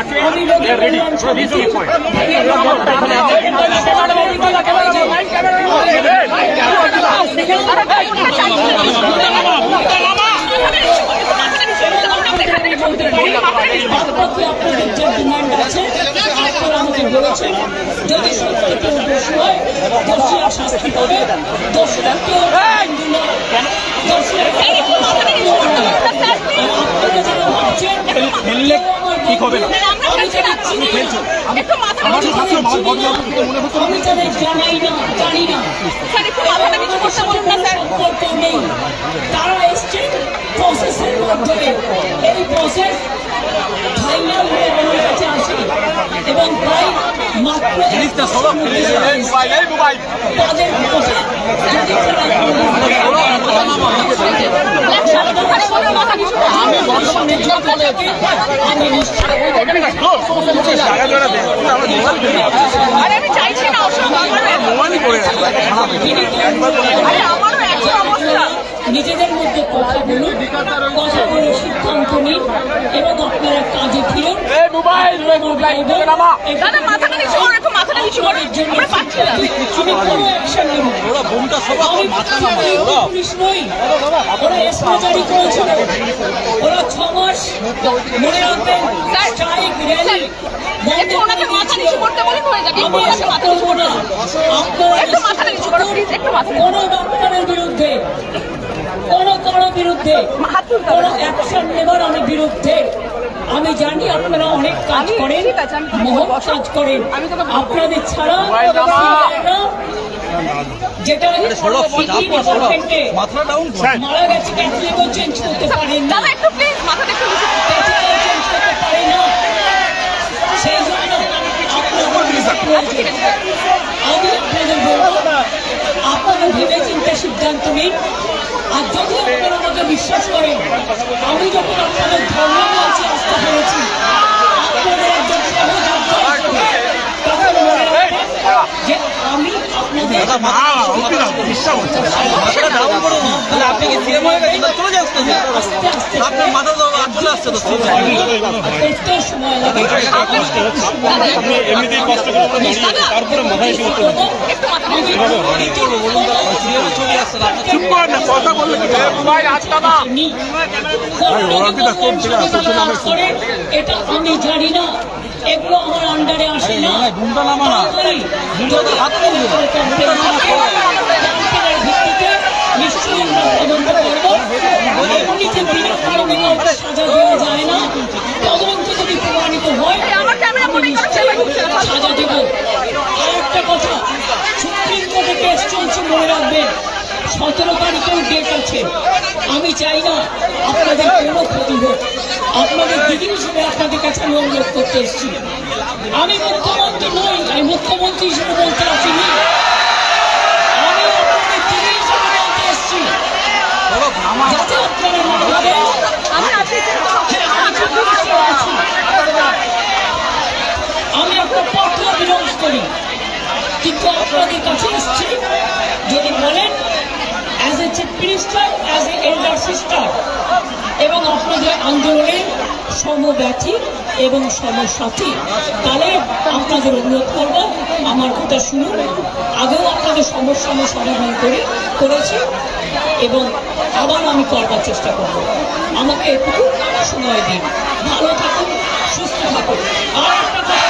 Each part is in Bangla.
আছে রেডি দিস ইজ পয়েন্ট আপনাদের যে ডিমান্ড আছে আপনারা আমাকে বলেছেন যদি সত্যি কেউ দোষী হয় দোষীরা শাস্তি পাবে দোষীরা কেউ দোষীরা আপনারা যারা ভাবছেন খেললে ঠিক না। আমি যাদের চিনি আমার সাথে আমি যাদের জানাই না জানি না। নেই। তারা এসছে প্রসেসের মাধ্যমে। এই প্রসেস ফাইনাল হয়ে আমার কাছে আসে এবং প্রায় মাত্র তাদের বসে মোবাইল আমি বর্তমানে নিশ্চয় জায়গা আরে আমি চাইছি না অসুখ মোবাইলই করে আছে। নিজেদের মধ্যে কথা বলুন কথা বলে সিদ্ধান্ত নিন এবং আপনারা কাজে ফিরুন। কোনো পুলিশ নই। ওরা এসপি জারি করেছিল ওরা ছ মাস মনে রাখবেন স্ট্রাইক র্যালি ডক্টরের বিরুদ্ধে কোনো কারও বিরুদ্ধে হাত তুলতে হবে। কোনো অ্যাকশন নেবার আমি বিরুদ্ধে। আমি জানি আপনারা অনেক কাজ করেন মহৎ কাজ করেন। আপনাদের ছাড়া যেটা মারা গেছে চেঞ্জ করতে পারেন। না সেই জন্য আপনাদের আমি আপনাদের বলব আপনারা ভেবে চিন্তে সিদ্ধান্ত নিন। আর বিশ্বাস করেন আমি যখন আপনাদের ধর্ম কাছে আসতে পেরেছি আপনাদের একজন মনে রাখবেন যে আমি আপনাদের আস্তে আস্তে চলে আসছে তো আপনি এমনিতেই কষ্ট করে তারপরে মাথায় এসে উঠতে চুপ কর না কথা বললে কি এটা আমি জানি না এগুলো আমার আন্ডারে আসে না ঘুমটা নামা না যদি আপনাদের কমপ্লেন থাকে কমপ্লেনের ভিত্তিতে নিশ্চয়ই আমরা তদন্ত করব এমনিতে বিনা কারণে কাউকে সাজা দেওয়া যায় না তদন্ত যদি প্রমাণিত হয় আমার ক্যামেরা আমি মনে করছে নিশ্চয়ই ঢুকছে না সাজা দেব আর একটা কথা সুপ্রিম কোর্টে কেস চলছে মনে রাখবেন সতেরো তারিখেও ডেট আছে আমি চাই না আপনাদের কোনো ক্ষতি হোক। আপনাদের দিদি হিসেবে আপনাদের কাছে আমি অনুরোধ করতে এসেছি। আমি মুখ্যমন্ত্রী নই, আমি মুখ্যমন্ত্রী হিসেবে বলতে আসিনি আমি আপনাদের দিদি হিসেবে বলতে এসেছি যাতে আপনারা মনে ভাবেন আমি আজকে আমি একটা পত্র বিরোধ করি কিন্তু আপনাদের কাছে এসছি যদি বলেন as a chief minister as sister এবং আপনাদের আন্দোলনের সমব্যথী এবং সমসাথী। তাহলে আপনাদের অনুরোধ করব, আমার কথা শুনুন। আগেও আপনাদের সমস্যা আমি সমাধান করি করেছি এবং আবার আমি করবার চেষ্টা করব। আমাকে একটু সময় দিন। ভালো থাকুন, সুস্থ থাকুন। আর একটা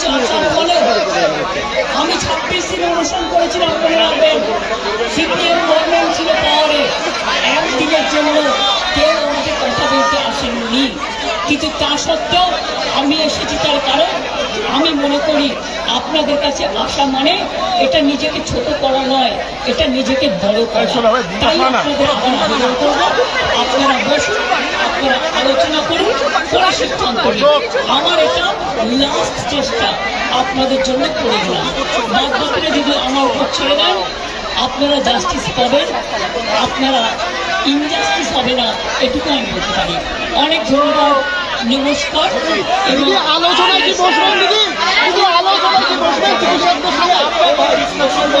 আচ্ছা, আচ্ছা, আচ্ছা, কাছে আমি ছাব্বিশ দিন অনুষ্ঠান করেছিলাম মনে রাখবেন। সিপিএম গভর্নমেন্ট ছিল পাওয়ারে একদিনের জন্য কেউ আমাকে কথা বলতে আসেননি। কিন্তু তা সত্ত্বেও আমি এসেছি তার কারণ আমি মনে করি আপনাদের কাছে আসা মানে এটা নিজেকে ছোট করা নয় এটা নিজেকে বড় করা। তাই আপনাদের আপনারা বসুন। আলোচনা করুন করে সিদ্ধান্ত আমার এটা লাস্ট চেষ্টা আপনাদের জন্য করে দিলাম। বাদ যদি আমার উপর ছেড়ে দেন আপনারা জাস্টিস পাবেন আপনারা ইনজাস্টিস হবে না এটুকু আমি বলতে পারি। অনেক ধন্যবাদ নমস্কার। এবং আলোচনায় কি বসবেন দিদি? আলোচনায় কি বসবেন? চিকিৎসকদের সঙ্গে